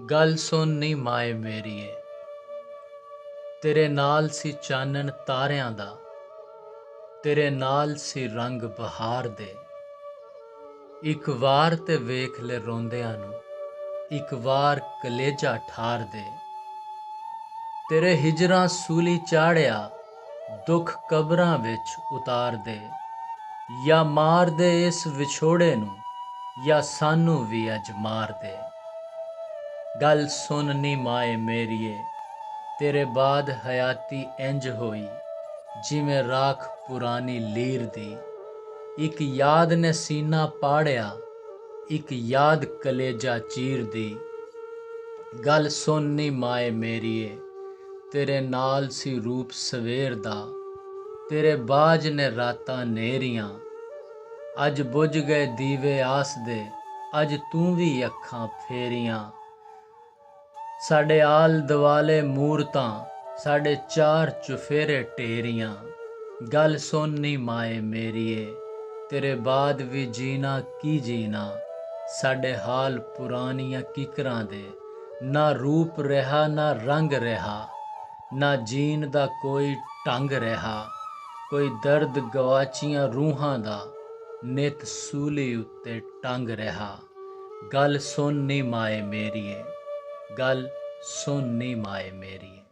ਗੱਲ ਸੁਣ ਨੀ ਮਾਏ ਮੇਰੀਏ। ਤੇਰੇ ਨਾਲ ਸੀ ਚਾਨਣ ਤਾਰਿਆਂ ਦਾ, ਤੇਰੇ ਨਾਲ ਸੀ ਰੰਗ ਬਹਾਰ ਦੇ। ਇੱਕ ਵਾਰ ਤੇ ਵੇਖ ਲੈ ਰੋਂਦਿਆਂ ਨੂੰ, ਇੱਕ ਵਾਰ ਕਲੇਜਾ ਠਾਰ ਦੇ। ਤੇਰੇ ਹਿਜਰਾਂ ਸੂਲੀ ਚਾੜਿਆ, ਦੁੱਖ ਕਬਰਾਂ ਵਿੱਚ ਉਤਾਰ ਦੇ। ਜਾਂ ਮਾਰ ਦੇ ਇਸ ਵਿਛੋੜੇ ਨੂੰ, ਜਾਂ ਸਾਨੂੰ ਵੀ ਅਜ ਮਾਰ ਦੇ। ਗੱਲ ਸੁਣਨੀ ਮਾਏ ਮੇਰੀਏ, ਤੇਰੇ ਬਾਦ ਹਯਾਤੀ ਇੰਜ ਹੋਈ, ਜਿਵੇਂ ਰਾਖ ਪੁਰਾਣੀ ਲੀਰ ਦੀ। ਇੱਕ ਯਾਦ ਨੇ ਸੀਨਾ ਪਾੜਿਆ, ਇੱਕ ਯਾਦ ਕਲੇਜਾ ਚੀਰਦੀ ਗੱਲ ਸੁਣਨੀ ਮਾਏ ਮੇਰੀਏ, ਤੇਰੇ ਨਾਲ ਸੀ ਰੂਪ ਸਵੇਰ ਦਾ, ਤੇਰੇ ਬਾਜ ਨੇ ਰਾਤਾਂ ਨੇਰੀਆਂ। ਅੱਜ ਬੁੱਝ ਗਏ ਦੀਵੇ ਆਸ ਦੇ, ਅੱਜ ਤੂੰ ਵੀ ਅੱਖਾਂ ਫੇਰੀਆਂ। ਸਾਡੇ ਆਲ ਦਿਵਾਲੇ ਮੂਰਤਾਂ, ਸਾਡੇ ਚਾਰ ਚੁਫੇਰੇ ਟੇਰੀਆਂ ਗੱਲ ਸੁਣ ਨੀ ਮਾਏ ਮੇਰੀਏ, ਤੇਰੇ ਬਾਦ ਵੀ ਜੀਣਾ ਕੀ ਜੀਣਾ? ਸਾਡੇ ਹਾਲ ਪੁਰਾਣੀਆਂ ਕਿਕਰਾਂ ਦੇ, ਨਾ ਰੂਪ ਰਹਾ, ਨਾ ਰੰਗ ਰਹਾ। ਨਾ ਜੀਣ ਦਾ ਕੋਈ ਢੰਗ ਰਹਾ। ਕੋਈ ਦਰਦ ਗਵਾਚੀਆਂ ਰੂਹਾਂ ਦਾ, ਨਿਤ ਸੂਲੀ ਉੱਤੇ ਟੰਗ ਰਹਾ। ਗੱਲ ਸੁਣ ਨੀ ਮਾਏ ਮੇਰੀਏ ਗੱਲ ਸੁਣਨੀ ਮਾਏ ਮੇਰੀ।